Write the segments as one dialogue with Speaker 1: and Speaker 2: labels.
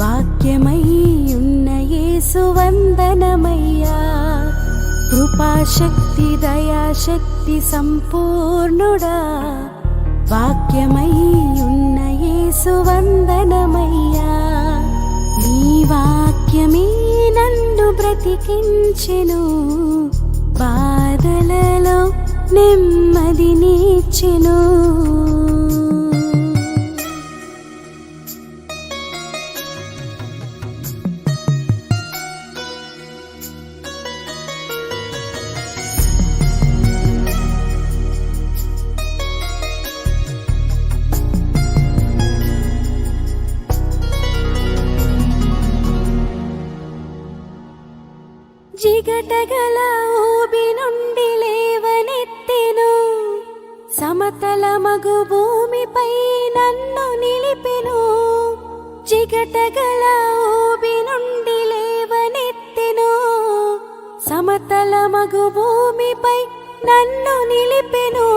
Speaker 1: వాక్యమై ఉన్న యేసు కృపాశక్తి దయాశక్తి సంపూర్ణుడా. వాక్యమై ఉన్న యేసు నీ వాక్యమే నన్ను బ్రతికించెను. బాధలలో నెమ్మదినిచ్చెను జిగటగల ఊబి నుండి లేవనెత్తెను. సమతల మగు భూమిపై నన్ను నిలిపెను. జిగటగల ఊబి నుండి లేవనెత్తెను. సమతల మగు భూమిపై నన్ను నిలిపెను.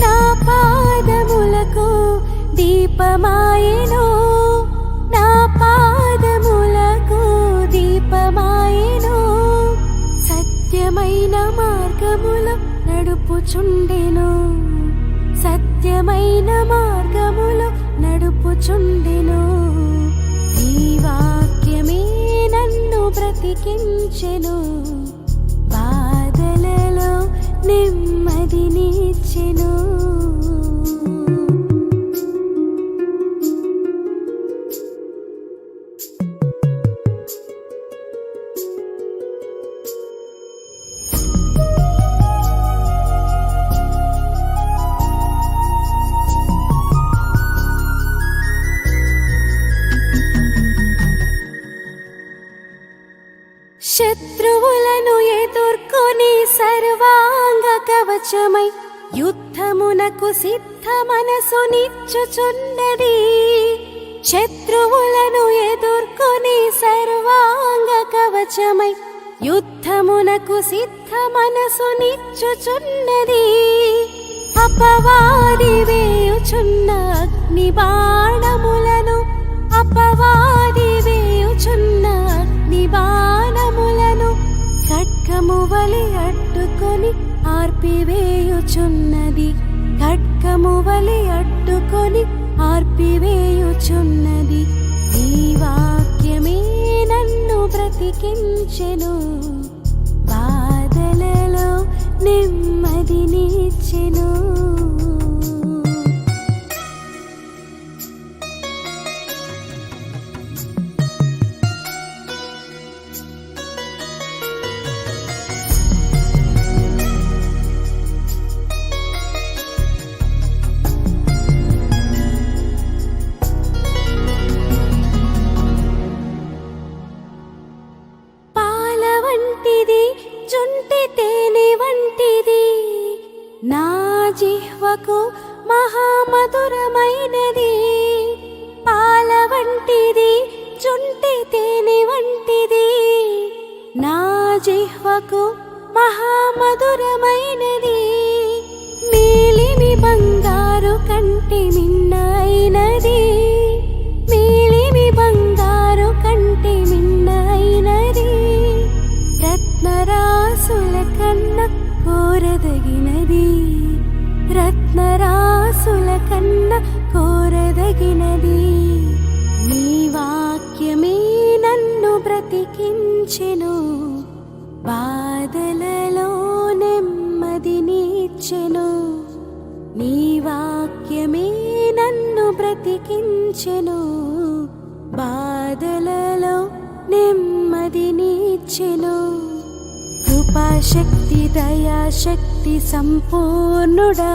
Speaker 1: నా పాదములకు దీపమాయను. నడుపుచుండెను. సత్యమైన మార్గములో నడుపుచుండెను. ఈ వాక్యమే నన్ను బ్రతికించెను. బాధలలో నిమ్మ యుద్ధమునకు సిద్ధ మనసు నిచ్చుచున్నది శత్రువులను ఎదుర్కొని సర్వాంగ కవచమై యుద్ధమునకు సిద్ధ మనసు నిచ్చుచున్నది అపవాది వేయుచున్న అగ్ని బాణములను అపవాది వేయుచున్న అగ్ని బాణములను ఖడ్గము వలి అడ్డుకొని ఆర్పివేయుచున్నది. ఖడ్గము వలి అడ్డుకొని ఆర్పివేయుచున్నది ఈ వాక్యమే నన్ను బ్రతికించెను. నా జిహ్వకు మహామధురమైనది పాల వంటిది చుంటి తేనె వంటిది. నా జిహ్వకు మహామధురమైనది మేలిమి బంగారు కంటి మిన్నైనది. కన్న కోరదగినది. నీ వాక్యమే నన్ను బ్రతికించెను. బాధలలో నెమ్మదినిచ్చెను నీ వాక్యమే నన్ను బ్రతికించెను. బాధలలో నెమ్మదినిచ్చెను కృపాశక్తి దయాశక్తి సంపూర్ణుడా.